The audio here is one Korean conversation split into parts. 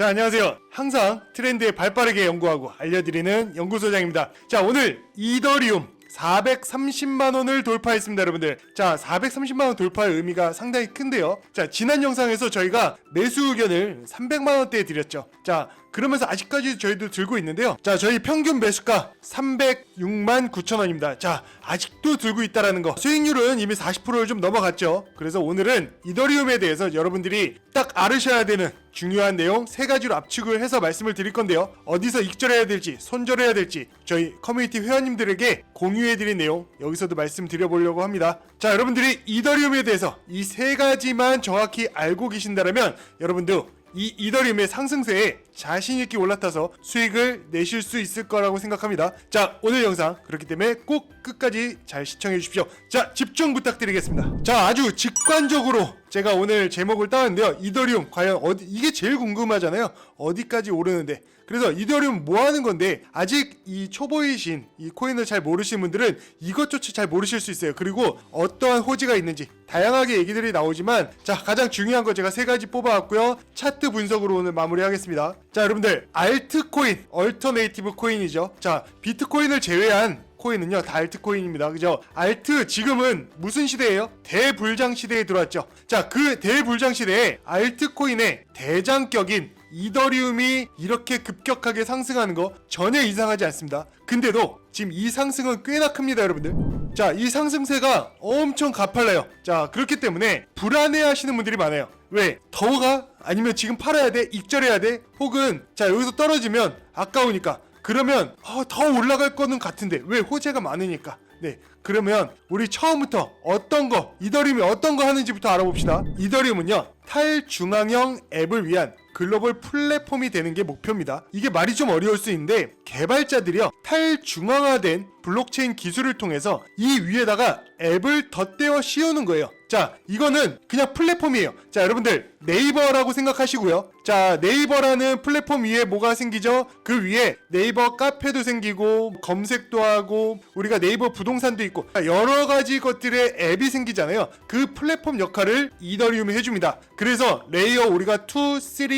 자, 안녕하세요. 항상 트렌드에 발빠르게 연구하고 알려드리는 연구소장입니다. 자, 오늘 이더리움 430만 원을 돌파했습니다, 여러분들. 자, 430만 원 돌파의 의미가 상당히 큰데요. 자, 지난 영상에서 저희가 매수 의견을 300만 원대에 드렸죠. 자, 그러면서 아직까지 저희도 들고 있는데요. 자, 저희 평균 매수가 306만 9천 원입니다. 자, 아직도 들고 있다라는 거. 수익률은 이미 40%를 좀 넘어갔죠. 그래서 오늘은 이더리움에 대해서 여러분들이 딱 알으셔야 되는 중요한 내용 세 가지로 압축을 해서 말씀을 드릴 건데요. 어디서 익절해야 될지, 손절해야 될지 저희 커뮤니티 회원님들에게 공유해 드린 내용 여기서도 말씀드려 보려고 합니다. 자, 여러분들이 이더리움에 대해서 이 세 가지만 정확히 알고 계신다면 여러분도 이 이더리움의 상승세에 자신 있게 올라타서 수익을 내실 수 있을 거라고 생각합니다. 자, 오늘 영상 그렇기 때문에 꼭 끝까지 잘 시청해 주십시오. 자, 집중 부탁드리겠습니다. 자, 아주 직관적으로 제가 오늘 제목을 따왔는데요. 이더리움 과연 어디 이게 제일 궁금하잖아요. 어디까지 오르는데. 그래서 이더리움 뭐 하는 건데 아직 이 초보이신 이 코인을 잘 모르시는 분들은 이것조차 잘 모르실 수 있어요. 그리고 어떠한 호재가 있는지 다양하게 얘기들이 나오지만 자 가장 중요한 거 제가 세 가지 뽑아왔고요. 차트 분석으로 오늘 마무리하겠습니다. 자 여러분들 알트코인, 얼터네이티브 코인이죠. 자 비트코인을 제외한 코인은요 다 알트코인입니다. 그죠? 알트 지금은 무슨 시대예요? 대불장 시대에 들어왔죠. 자 그 대불장 시대에 알트코인의 대장격인 이더리움이 이렇게 급격하게 상승하는 거 전혀 이상하지 않습니다. 근데도 지금 이 상승은 꽤나 큽니다 여러분들. 자 이 상승세가 엄청 가팔라요. 자 그렇기 때문에 불안해 하시는 분들이 많아요. 왜? 더가 아니면 지금 팔아야 돼? 익절해야 돼? 혹은 자 여기서 떨어지면 아까우니까 그러면 어, 더 올라갈 거는 같은데 왜 호재가 많으니까. 네 그러면 우리 처음부터 어떤 거 이더리움이 어떤 거 하는지부터 알아봅시다. 이더리움은요 탈중앙형 앱을 위한 글로벌 플랫폼이 되는 게 목표입니다. 이게 말이 좀 어려울 수 있는데 개발자들이요 탈중앙화된 블록체인 기술을 통해서 이 위에다가 앱을 덧대어 씌우는 거예요. 자 이거는 그냥 플랫폼이에요. 자 여러분들 네이버라고 생각하시고요. 자 네이버라는 플랫폼 위에 뭐가 생기죠? 그 위에 네이버 카페도 생기고 검색도 하고 우리가 네이버 부동산도 있고 여러 가지 것들의 앱이 생기잖아요. 그 플랫폼 역할을 이더리움이 해줍니다. 그래서 레이어 우리가 2, 3,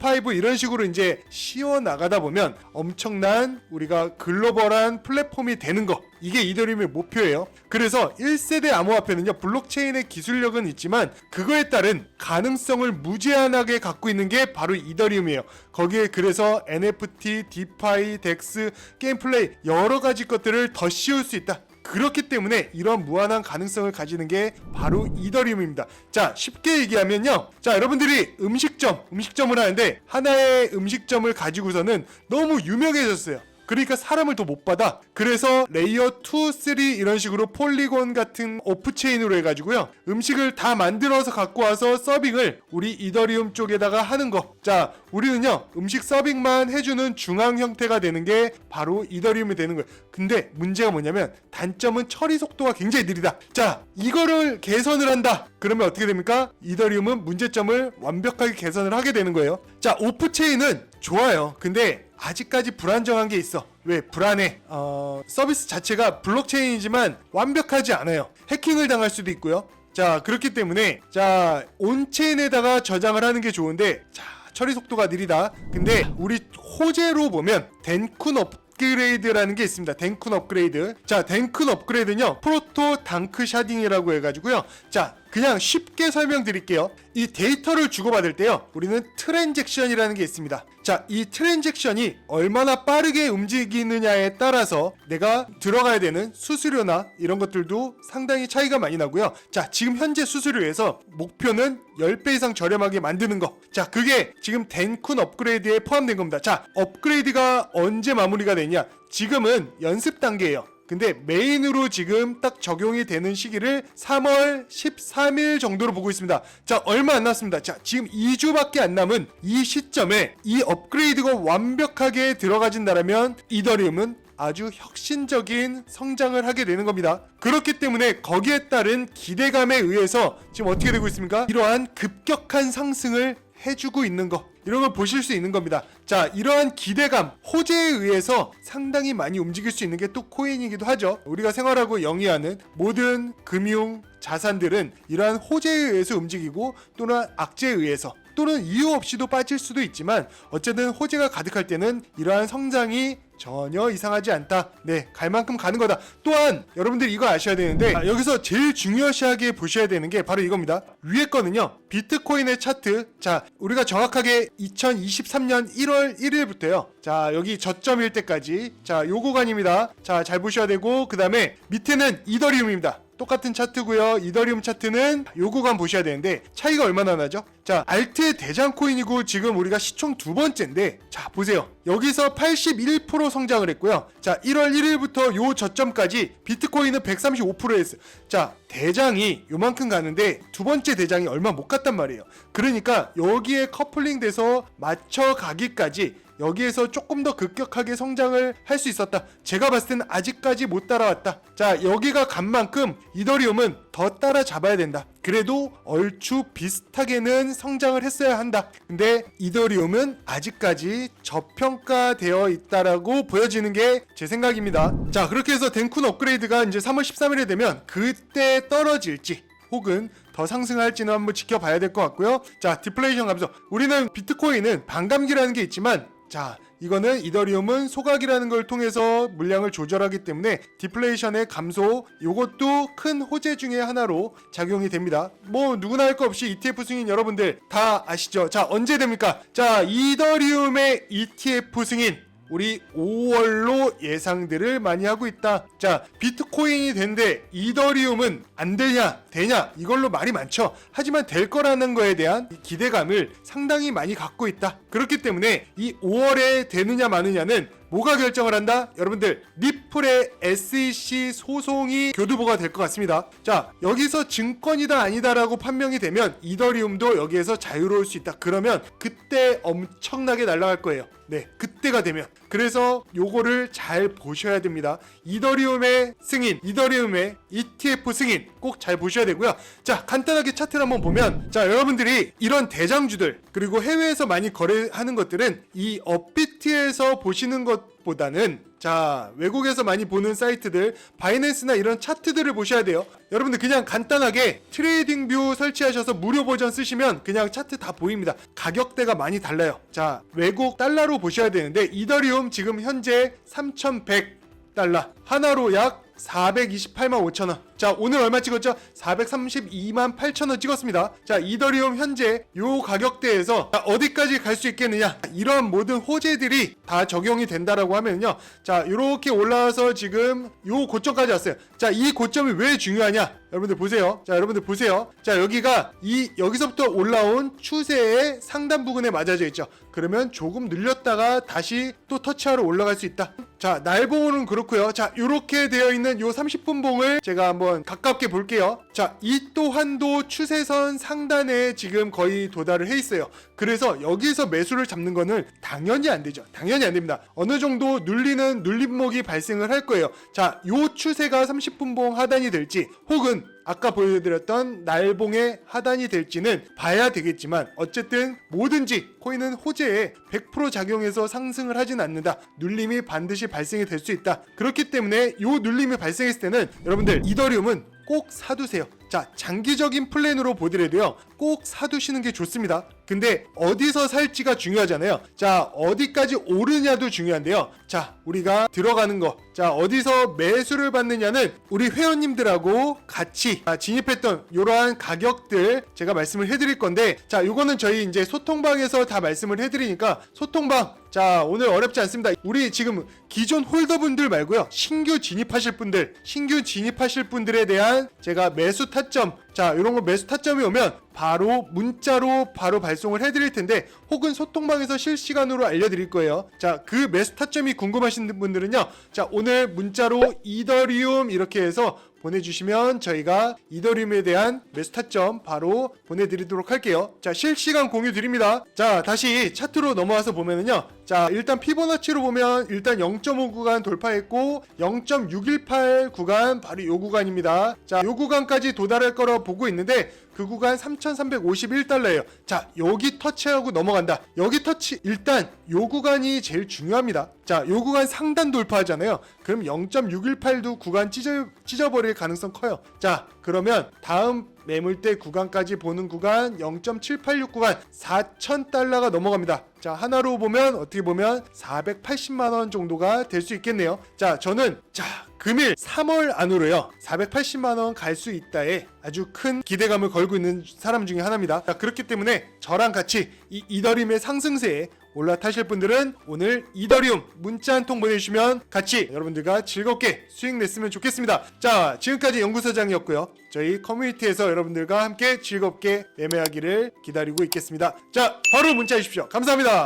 4, 5 이런 식으로 이제 씌워 나가다 보면 엄청난 우리가 글로벌한 플랫폼이 되는 거. 이게 이더리움의 목표예요. 그래서 1세대 암호화폐는요 블록체인의 기술력은 있지만 그거에 따른 가능성 을 무제한하게 갖고 있는 게 바로 이더리움이에요. 거기에 그래서 NFT, 디파이, 덱스, 게임 플레이 여러 가지 것들을 더 씌울 수 있다. 그렇기 때문에 이런 무한한 가능성을 가지는 게 바로 이더리움입니다. 자, 쉽게 얘기하면요. 자, 여러분들이 음식점, 음식점을 하는데 하나의 음식점을 가지고서는 너무 유명해졌어요. 그러니까 사람을 더 못 받아. 그래서 레이어 2, 3 이런 식으로 폴리곤 같은 오프체인으로 해가지고요. 음식을 다 만들어서 갖고 와서 서빙을 우리 이더리움 쪽에다가 하는 거. 자, 우리는요, 음식 서빙만 해주는 중앙 형태가 되는 게 바로 이더리움이 되는 거예요. 근데 문제가 뭐냐면 단점은 처리 속도가 굉장히 느리다. 자, 이거를 개선을 한다. 그러면 어떻게 됩니까? 이더리움은 문제점을 완벽하게 개선을 하게 되는 거예요. 자, 오프체인은 좋아요. 근데 아직까지 불안정한 게 있어. 왜? 불안해. 어, 서비스 자체가 블록체인이지만 완벽하지 않아요. 해킹을 당할 수도 있고요. 자, 그렇기 때문에 자, 온체인에다가 저장을 하는 게 좋은데 자, 처리 속도가 느리다. 근데 우리 호재로 보면 덴쿤 업그레이드라는 게 있습니다. 덴쿤 업그레이드. 자, 덴쿤 업그레이드는요. 프로토 당크 샤딩이라고 해 가지고요. 자, 그냥 쉽게 설명드릴게요. 이 데이터를 주고받을 때요. 우리는 트랜잭션이라는 게 있습니다. 자, 이 트랜잭션이 얼마나 빠르게 움직이느냐에 따라서 내가 들어가야 되는 수수료나 이런 것들도 상당히 차이가 많이 나고요. 자, 지금 현재 수수료에서 목표는 10배 이상 저렴하게 만드는 거. 자, 그게 지금 덴쿤 업그레이드에 포함된 겁니다. 자, 업그레이드가 언제 마무리가 되냐? 지금은 연습 단계예요. 근데 메인으로 지금 딱 적용이 되는 시기를 3월 13일 정도로 보고 있습니다. 자, 얼마 안 남았습니다. 자, 지금 2주밖에 안 남은 이 시점에 이 업그레이드가 완벽하게 들어가진다면 이더리움은 아주 혁신적인 성장을 하게 되는 겁니다. 그렇기 때문에 거기에 따른 기대감에 의해서 지금 어떻게 되고 있습니까? 이러한 급격한 상승을 해주고 있는 거 이런 걸 보실 수 있는 겁니다. 자, 이러한 기대감, 호재에 의해서 상당히 많이 움직일 수 있는 게 또 코인이기도 하죠. 우리가 생활하고 영위하는 모든 금융 자산들은 이러한 호재에 의해서 움직이고 또는 악재에 의해서 또는 이유 없이도 빠질 수도 있지만 어쨌든 호재가 가득할 때는 이러한 성장이 전혀 이상하지 않다. 네, 갈 만큼 가는 거다. 또한 여러분들 이거 아셔야 되는데 아, 여기서 제일 중요시하게 보셔야 되는 게 바로 이겁니다. 위에 거는요. 비트코인의 차트. 자, 우리가 정확하게 2023년 1월 1일부터요. 자, 여기 저점일 때까지. 자, 요 구간입니다. 자, 잘 보셔야 되고 그다음에 밑에는 이더리움입니다. 똑같은 차트고요. 이더리움 차트는 요 구간 보셔야 되는데 차이가 얼마나 나죠? 자, 알트의 대장 코인이고 지금 우리가 시총 두 번째인데 자, 보세요. 여기서 81% 성장을 했고요. 자, 1월 1일부터 요 저점까지 비트코인은 135% 했어요. 자, 대장이 요만큼 가는데 두 번째 대장이 얼마 못 갔단 말이에요. 그러니까 여기에 커플링 돼서 맞춰 가기까지 여기에서 조금 더 급격하게 성장을 할 수 있었다. 제가 봤을 때는 아직까지 못 따라왔다. 자, 여기가 간 만큼 이더리움은 더 따라잡아야 된다. 그래도 얼추 비슷하게는 성장을 했어야 한다. 근데 이더리움은 아직까지 저평가되어 있다라고 보여지는 게 제 생각입니다. 자, 그렇게 해서 덴쿤 업그레이드가 이제 3월 13일에 되면 그때 떨어질지 혹은 더 상승할지는 한번 지켜봐야 될 것 같고요. 자, 디플레이션 감소. 우리는 비트코인은 반감기라는 게 있지만 자, 이거는 이더리움은 소각이라는 걸 통해서 물량을 조절하기 때문에 디플레이션의 감소 요것도 큰 호재 중의 하나로 작용이 됩니다. 뭐 누구나 할 거 없이 ETF 승인 여러분들 다 아시죠? 자, 언제 됩니까? 자, 이더리움의 ETF 승인 우리 5월로 예상들을 많이 하고 있다. 자, 비트코인이 된데 이더리움은 안 되냐, 되냐, 이걸로 말이 많죠. 하지만 될 거라는 거에 대한 이 기대감을 상당히 많이 갖고 있다. 그렇기 때문에 이 5월에 되느냐 마느냐는 뭐가 결정을 한다? 여러분들, 리플의 SEC 소송이 교두보가 될 것 같습니다. 자, 여기서 증권이다 아니다라고 판명이 되면 이더리움도 여기에서 자유로울 수 있다. 그러면 그때 엄청나게 날아갈 거예요. 네, 그때가 되면. 그래서 요거를 잘 보셔야 됩니다. 이더리움의 승인, 이더리움의 ETF 승인 꼭 잘 보셔야 되고요. 자, 간단하게 차트를 한번 보면 자, 여러분들이 이런 대장주들 그리고 해외에서 많이 거래하는 것들은 이 업비트에서 보시는 것보다는 자, 외국에서 많이 보는 사이트들, 바이낸스나 이런 차트들을 보셔야 돼요. 여러분들 그냥 간단하게 트레이딩 뷰 설치하셔서 무료 버전 쓰시면 그냥 차트 다 보입니다. 가격대가 많이 달라요. 자, 외국 달러로 보셔야 되는데 이더리움 지금 현재 3,100 달러 하나로 약 428만 5천 원. 자, 오늘 얼마 찍었죠? 432만 8천 원 찍었습니다. 자, 이더리움 현재 요 가격대에서 자, 어디까지 갈 수 있겠느냐? 이런 모든 호재들이 다 적용이 된다라고 하면요. 자, 이렇게 올라와서 지금 요 고점까지 왔어요. 자, 이 고점이 왜 중요하냐? 여러분들 보세요. 자, 여러분들 보세요. 자, 여기가 이 여기서부터 올라온 추세의 상단 부근에 맞아져 있죠. 그러면 조금 늘렸다가 다시 또 터치하러 올라갈 수 있다. 자, 날봉은 그렇고요. 자, 요렇게 되어 있는 요 30분 봉을 제가 한번 가깝게 볼게요. 자, 이 또한도 추세선 상단에 지금 거의 도달을 해 있어요. 그래서 여기서 매수를 잡는 거는 당연히 안 되죠. 당연히 안 됩니다. 어느 정도 눌리는 눌림목이 발생을 할 거예요. 자, 요 추세가 30분 봉 하단이 될지 혹은 아까 보여드렸던 날봉의 하단이 될지는 봐야 되겠지만 어쨌든 뭐든지 코인은 호재에 100% 작용해서 상승을 하진 않는다. 눌림이 반드시 발생이 될 수 있다. 그렇기 때문에 요 눌림이 발생했을 때는 여러분들 이더리움은 꼭 사두세요. 자, 장기적인 플랜으로 보더라도요, 꼭 사두시는 게 좋습니다. 근데 어디서 살지가 중요하잖아요. 자, 어디까지 오르냐도 중요한데요. 자, 우리가 들어가는 거. 자, 어디서 매수를 받느냐는 우리 회원님들하고 같이 아, 진입했던 이러한 가격들 제가 말씀을 해드릴 건데, 자, 요거는 저희 이제 소통방에서 다 말씀을 해드리니까 소통방 자 오늘 어렵지 않습니다 우리 지금 기존 홀더분들 말고요 신규 진입하실 분들 신규 진입하실 분들에 대한 제가 매수 타점 자 이런 거 매수 타점이 오면 바로 문자로 바로 발송을 해드릴 텐데 혹은 소통방에서 실시간으로 알려드릴 거예요 자 그 매수 타점이 궁금하신 분들은요 자 오늘 문자로 이더리움 이렇게 해서 보내주시면 저희가 이더리움에 대한 매수 타점 바로 보내드리도록 할게요. 자, 실시간 공유 드립니다. 자, 다시 차트로 넘어와서 보면은요. 자, 일단 피보나치로 보면 일단 0.5 구간 돌파했고 0.618 구간 바로 요 구간입니다. 자, 요 구간까지 도달할 거라고 보고 있는데 그 구간 3,351달러예요. 자, 여기 터치하고 넘어간다. 여기 터치 일단 요 구간이 제일 중요합니다. 자, 요 구간 상단 돌파하잖아요. 그럼 0.618도 구간 찢어 찢어버릴 가능성 커요. 자, 그러면 다음 매물대 구간까지 보는 구간 0.786 구간 4,000달러가 넘어갑니다. 자, 하나로 보면 어떻게 보면 480만 원 정도가 될 수 있겠네요. 자, 저는 자, 금일 3월 안으로요. 480만 원 갈 수 있다에 아주 큰 기대감을 걸고 있는 사람 중에 하나입니다. 자, 그렇기 때문에 저랑 같이 이 이더리움의 상승세에 올라타실 분들은 오늘 이더리움 문자 한 통 보내주시면 같이 여러분들과 즐겁게 수익 냈으면 좋겠습니다. 자, 지금까지 연구소장이었고요. 저희 커뮤니티에서 여러분들과 함께 즐겁게 매매하기를 기다리고 있겠습니다. 자, 바로 문자 주십시오. 감사합니다.